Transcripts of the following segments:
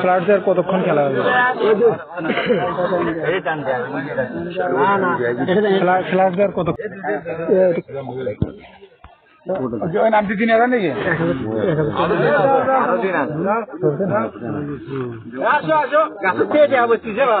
ফ্লাডসের কতক্ষণ খেলা হবে? ফ্লাডসের কত দিন নাকি? আসো আসো। গাছ পেয়ে যাব তুই যাবা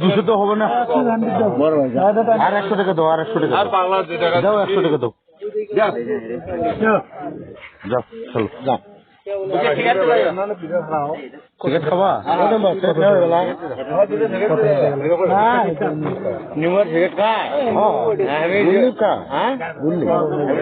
দুশো তো হবে না। আর একশো টাকা দাও আর একশো টাকা আর বাংলা দাও একশো টাকা দাও। যাও চলো। যাও টিকিট খাবা? টিকিট খায় কা গুল্লি আসেনি